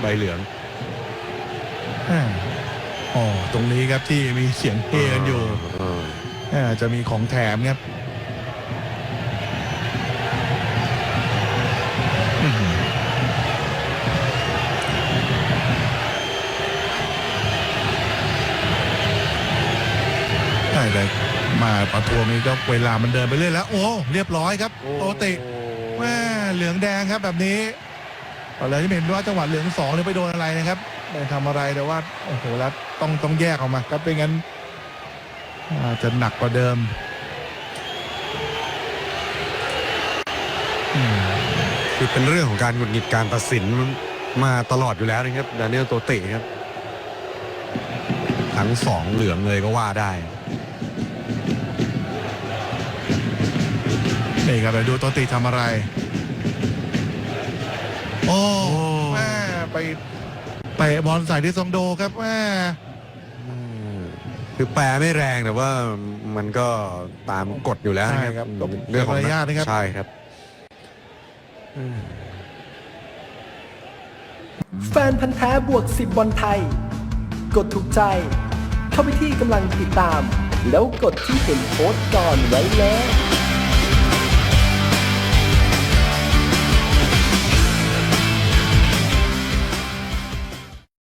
ใบเหลืองอ่าอ๋อตรงนี้ครับที่มีเสียงเฮกันอยู่เอออ่าจะมีของแถมครับอื้อหือใช่แต่มาประท้วงนี้ก็เวลามันเดินไปเรื่อยแล้ว โอ้ เรียบร้อยครับ โตติแม่เหลืองแดงครับแบบนี้ ตอนแรกที่เห็นว่าจังหวะเหลืองสองเนี่ยไปโดนอะไรนะครับไม่ทำอะไรแต่ว่าโอ้โหแล้วต้องต้องแยกออกมาครับเป็นงั้นอาจจะหนักกว่าเดิมอืมคือเป็นเรื่องของการหงุดหงิดการตัดสินมาตลอดอยู่แล้วนะครับดานิเอลโตเตะครับทั้งสองเหลืองเลยก็ว่าได้นี่ครับไปดูโตติทำอะไร โอ้โอ้แม่ไปไปบอลใส่ที่ซองโดครับแม่อืมคือแปลไม่แรงแต่ว่ามันก็ตามกฎอยู่แล้วนะใช่คครัรับบต้องเรื่องของมารยาทนะครับ ใช่ครับอืมแฟนพันธ์แท้บวก 10 บอลไทย กดถูกใจ เข้าไปที่กำลังติดตาม แล้วกดที่เห็นโพสต์ก่อนไว้เลย